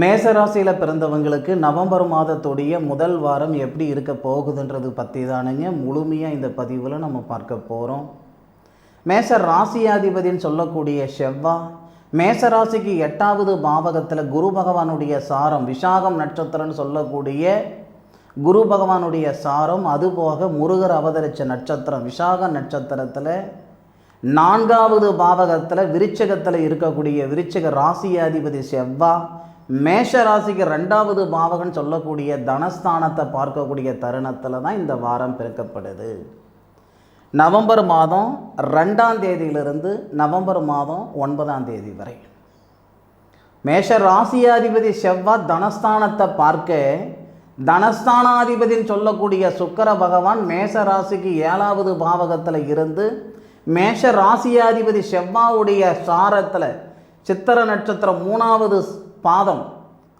மேசராசியில் பிறந்தவங்களுக்கு நவம்பர் மாதத்துடைய முதல் வாரம் எப்படி இருக்க போகுதுன்றது பற்றி தானுங்க. முழுமையாக இந்த பதிவில் நம்ம பார்க்க போகிறோம் மேச ராசியாதிபதின்னு சொல்லக்கூடிய செவ்வா மேசராசிக்கு எட்டாவது பாவகத்தில் குரு பகவானுடைய சாரம் விசாகம் நட்சத்திரம்னு சொல்லக்கூடிய குரு பகவானுடைய சாரம் அதுபோக முருகர் அவதரித்த நட்சத்திரம் விசாக நட்சத்திரத்தில் நான்காவது பாவகத்தில் விருச்சகத்தில் இருக்கக்கூடிய விருச்சக ராசியாதிபதி செவ்வா மேஷ ராசிக்கு ரெண்டாவது பாவகன் சொல்லக்கூடிய தனஸ்தானத்தை பார்க்கக்கூடிய தருணத்தில் தான் இந்த வாரம் பிறக்கப்படுது நவம்பர் மாதம் ரெண்டாம் தேதியிலிருந்து நவம்பர் மாதம் ஒன்பதாம் தேதி வரை. மேஷ ராசியாதிபதி செவ்வாய் தனஸ்தானத்தை பார்க்க தனஸ்தானாதிபதின்னு சொல்லக்கூடிய சுக்கர பகவான் மேஷ ராசிக்கு ஏழாவது பாவகத்தில் இருந்து மேஷ ராசியாதிபதி செவ்வாவுடைய சாரத்தில் சித்திர நட்சத்திரம் மூணாவது பாதம்.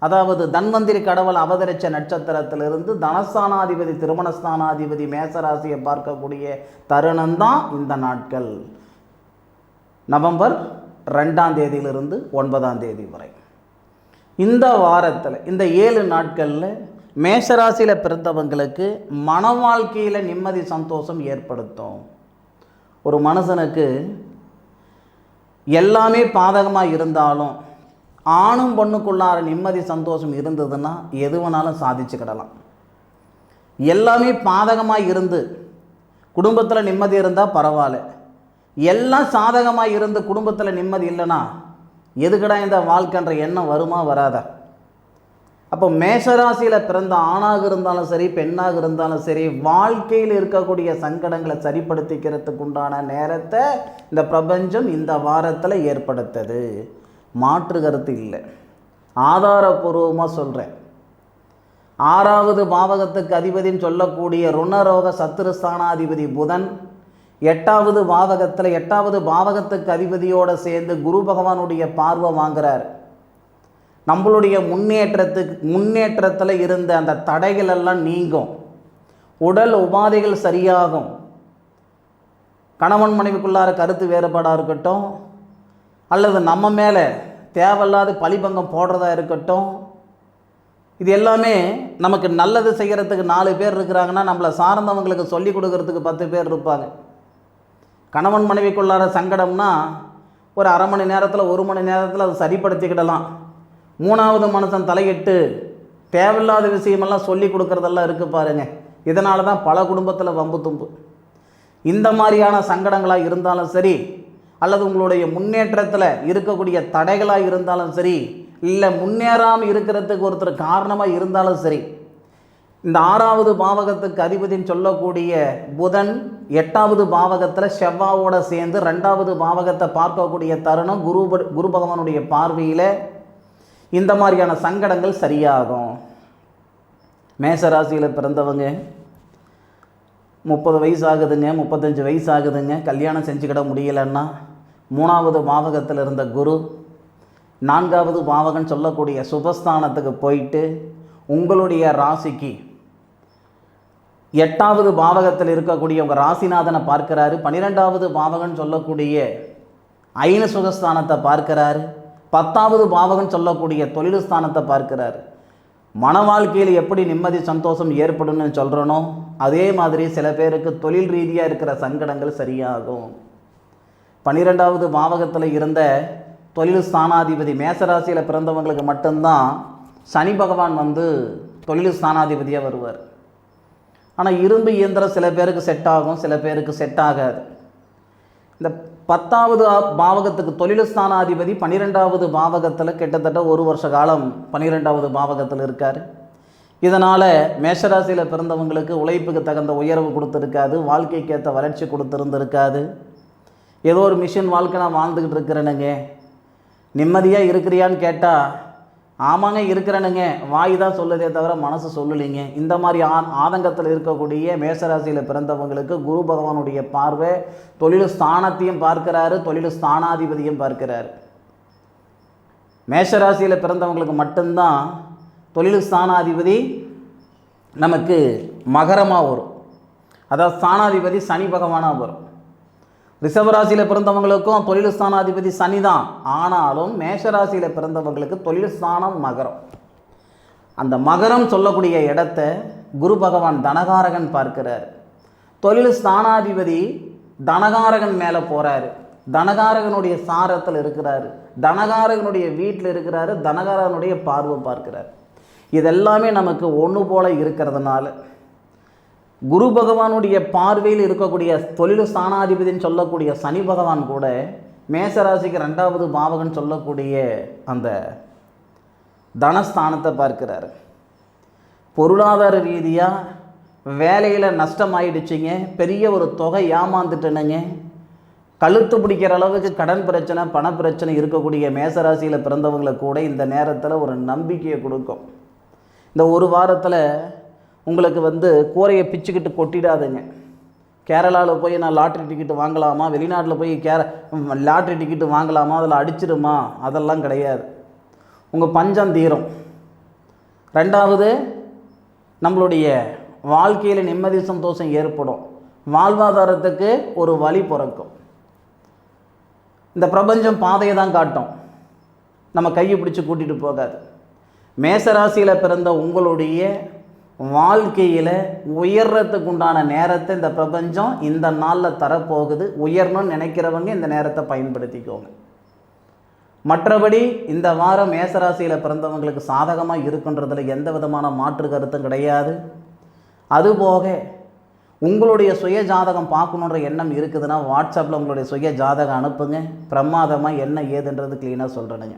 அதாவது தன்வந்திரி கடவுள் அவதரித்த நட்சத்திரத்திலிருந்து தனஸ்தானாதிபதி திருமணஸ்தானாதிபதி மேசராசியை பார்க்கக்கூடிய தருணம்தான் இந்த நாட்கள். நவம்பர் ரெண்டாம் தேதியிலிருந்து ஒன்பதாம் தேதி வரை. இந்த வாரத்தில் இந்த ஏழு நாட்களில் மேஷராசியில் பிறந்தவங்களுக்கு மன வாழ்க்கையில் நிம்மதி சந்தோஷம் ஏற்படுத்தும். ஒரு மனுஷனுக்கு எல்லாமே பாதகமாக இருந்தாலும் ஆணும் பொண்ணுக்குள்ளார நிம்மதி சந்தோஷம் இருந்ததுன்னா எது வேணாலும் சாதிச்சுக்கிடலாம் எல்லாமே பாதகமாக இருந்து குடும்பத்தில் நிம்மதி இருந்தால் பரவாயில்ல. எல்லாம் சாதகமாக இருந்து குடும்பத்தில் நிம்மதி இல்லைன்னா எதுக்கடா இந்த வாழ்க்கைன்ற எண்ணம் வருமா வராதா? அப்போ மேஷராசியில் பிறந்த ஆணாக இருந்தாலும் சரி பெண்ணாக இருந்தாலும் சரி வாழ்க்கையில் இருக்கக்கூடிய சங்கடங்களை சரிப்படுத்திக்கிறதுக்கு உண்டான நேரத்தை இந்த பிரபஞ்சம் இந்த வாரத்தில் ஏற்படுத்தது. மாற்று கருத்து இல்லை. ஆதாரபூர்வமாக சொல்கிறேன் ஆறாவது பாவகத்துக்கு அதிபதின்னு சொல்லக்கூடிய ருணரோக சத்துருஸ்தானாதிபதி புதன் எட்டாவது பாவகத்தில் எட்டாவது பாவகத்துக்கு அதிபதியோடு சேர்ந்து குரு பகவானுடைய பார்வை வாங்குறார். நம்மளுடைய முன்னேற்றத்துக்கு முன்னேற்றத்தில் இருந்த அந்த தடைகள் எல்லாம் நீங்கும். உடல் உபாதைகள் சரியாகும். கணவன் மனைவிக்குள்ளார கருத்து வேறுபாடாக இருக்கட்டும் அல்லது நம்ம மேலே தேவையில்லாத பழிபங்கம் போடுறதா இருக்கட்டும் இது எல்லாமே நமக்கு நல்லது செய்கிறதுக்கு நாலு பேர் இருக்கிறாங்கன்னா நம்மளை சார்ந்தவங்களுக்கு சொல்லி கொடுக்கறதுக்கு பத்து பேர் இருப்பாங்க. கணவன் மனைவிக்குள்ளார சங்கடம்னா ஒரு அரை மணி நேரத்தில் ஒரு மணி நேரத்தில் அதை சரிப்படுத்திக்கிடலாம். மூணாவது மனுஷன் தலையிட்டு தேவையில்லாத விஷயமெல்லாம் சொல்லி கொடுக்குறதெல்லாம் இருக்குது பாருங்க. இதனால தான் பல குடும்பத்தில் வம்பு தும்பு. இந்த மாதிரியான சங்கடங்களாக இருந்தாலும் சரி அல்லது உங்களுடைய முன்னேற்றத்தில் இருக்கக்கூடிய தடைகளாக இருந்தாலும் சரி இல்லை முன்னேறாமல் இருக்கிறதுக்கு ஒருத்தர் காரணமாக இருந்தாலும் சரி இந்த ஆறாவது பாவகத்துக்கு அதிபதின்னு சொல்லக்கூடிய புதன் எட்டாவது பாவகத்தில் செவ்வாவோட சேர்ந்து ரெண்டாவது பாவகத்தை பார்க்கக்கூடிய தருணம் குரு குரு பகவானுடைய பார்வையில் இந்த மாதிரியான சங்கடங்கள் சரியாகும். மேசராசியில் பிறந்தவங்க முப்பது வயசு ஆகுதுங்க முப்பத்தஞ்சு வயசு ஆகுதுங்க கல்யாணம் செஞ்சுக்கிட முடியலன்னா மூணாவது பாவகத்தில் இருந்த குரு நான்காவது பாவகன் சொல்லக்கூடிய சுபஸ்தானத்துக்கு போயிட்டு உங்களுடைய ராசிக்கு எட்டாவது பாவகத்தில் இருக்கக்கூடிய உங்கள் ராசிநாதனை பார்க்கிறாரு. பன்னிரெண்டாவது பாவகன் சொல்லக்கூடிய ஐன சுகஸ்தானத்தை பார்க்கிறாரு. பத்தாவது பாவகன் சொல்லக்கூடிய தொழில் ஸ்தானத்தை பார்க்கிறாரு. மன வாழ்க்கையில் எப்படி நிம்மதி சந்தோஷம் ஏற்படும்னு சொல்கிறனோ அதே மாதிரி சில பேருக்கு தொழில் ரீதியாக இருக்கிற சங்கடங்கள் சரியாகும். பன்னிரெண்டாவது பாவகத்தில் இருந்த தொழில் ஸ்தானாதிபதி மேசராசியில் பிறந்தவங்களுக்கு மட்டும்தான் சனி பகவான் வந்து தொழில் ஸ்தானாதிபதியாக வருவார். ஆனால் இரும்பு இயந்திரம் சில பேருக்கு செட் ஆகும் சில பேருக்கு செட் ஆகாது. இந்த பத்தாவது பாவகத்துக்கு தொழிலஸ்தானாதிபதி பன்னிரெண்டாவது பாவகத்தில் கிட்டத்தட்ட ஒரு வருஷ காலம் பன்னிரெண்டாவது பாவகத்தில் இருக்கார். இதனால் மேஷராசியில் பிறந்தவங்களுக்கு உழைப்புக்கு தகுந்த உயர்வு கொடுத்துருக்காது வாழ்க்கைக்கு ஏற்ற வளர்ச்சி கொடுத்துருந்துருக்காது. ஏதோ ஒரு மிஷின் வாழ்க்கை நான் வாழ்ந்துக்கிட்டு இருக்கிறேனுங்க. நிம்மதியாக இருக்கிறியான்னு கேட்டால் ஆமாங்க இருக்கிறேனுங்க. வாய் தான் சொல்லுதே தவிர மனசு சொல்லலைங்க. இந்த மாதிரி ஆ ஆதங்கத்தில் இருக்கக்கூடிய மேசராசியில் பிறந்தவங்களுக்கு குரு பகவானுடைய பார்வை தொழில் ஸ்தானத்தையும் பார்க்கிறாரு தொழில் ஸ்தானாதிபதியும் பார்க்கிறாரு. மேஷராசியில் பிறந்தவங்களுக்கு மட்டும்தான் தொழில் ஸ்தானாதிபதி நமக்கு மகரமாக வரும். அதாவது ஸ்தானாதிபதி சனி பகவானாக வரும். ரிஷபராசியில் பிறந்தவங்களுக்கும் தொழில் ஸ்தானாதிபதி சனி தான். ஆனாலும் மேஷராசியில் பிறந்தவங்களுக்கு தொழில் ஸ்தானம் மகரம். அந்த மகரம் சொல்லக்கூடிய இடத்த குரு பகவான் தனகாரகன் பார்க்கிறார். தொழில் ஸ்தானாதிபதி தனகாரகன் மேலே போகிறாரு தனகாரகனுடைய சாரத்தில் இருக்கிறார். தனகாரகனுடைய வீட்டில் இருக்கிறாரு. தனகாரகனுடைய பார்வை பார்க்கிறார். இதெல்லாமே நமக்கு ஒன்று போல இருக்கிறதுனால குரு பகவானுடைய பார்வையில் இருக்கக்கூடிய தொழில் ஸ்தானாதிபதினு சொல்லக்கூடிய சனி பகவான் கூட மேசராசிக்கு ரெண்டாவது பாவகன் சொல்லக்கூடிய அந்த தனஸ்தானத்தை பார்க்கிறார். பொருளாதார ரீதியாக வேலையில் நஷ்டமாயிடுச்சிங்க. பெரிய ஒரு தொகை ஏமாந்துட்டேனுங்க. கழுத்து பிடிக்கிற அளவுக்கு கடன் பிரச்சனை பண பிரச்சனை இருக்கக்கூடிய மேசராசியில் பிறந்தவங்களை கூட இந்த நேரத்தில் ஒரு நம்பிக்கையை கொடுக்கும். இந்த ஒரு வாரத்தில் உங்களுக்கு வந்து கூரையை பிச்சுக்கிட்டு கொட்டிடாதுங்க. கேரளாவில் போய் நான் லாட்ரி டிக்கெட்டு வாங்கலாமா? வெளிநாட்டில் போய் கேர லாட்ரி டிக்கெட்டு வாங்கலாமா? அதில் அடிச்சிருமா? அதெல்லாம் கிடையாது. உங்கள் பஞ்சம் தீரும். ரெண்டாவது நம்மளுடைய வாழ்க்கையில் நிம்மதி சந்தோஷம் ஏற்படும். வாழ்வாதாரத்துக்கு ஒரு வழி பிறக்கும். இந்த பிரபஞ்சம் பாதையை தான் காட்டும். நம்ம கையை பிடிச்சி கூட்டிகிட்டு போகாது. மேசராசியில் பிறந்த உங்களுடைய வாழ்க்கையில் உயர்றதுக்கு உண்டான நேரத்தை இந்த பிரபஞ்சம் இந்த நாளில் தரப்போகுது. உயரணும்னு நினைக்கிறவங்க இந்த நேரத்தை பயன்படுத்திக்கோங்க. மற்றபடி இந்த வாரம் மேசராசியில் பிறந்தவங்களுக்கு சாதகமாக இருக்குன்றதுல எந்த விதமான மாற்று கருத்தும் கிடையாது. அதுபோக உங்களுடைய சுய ஜாதகம் பார்க்கணுன்ற எண்ணம் இருக்குதுன்னா வாட்ஸ்அப்பில் உங்களுடைய சுய ஜாதகம் அனுப்புங்க. பிரமாதமாக என்ன ஏதுன்றது க்ளீனாக சொல்கிறேனுங்க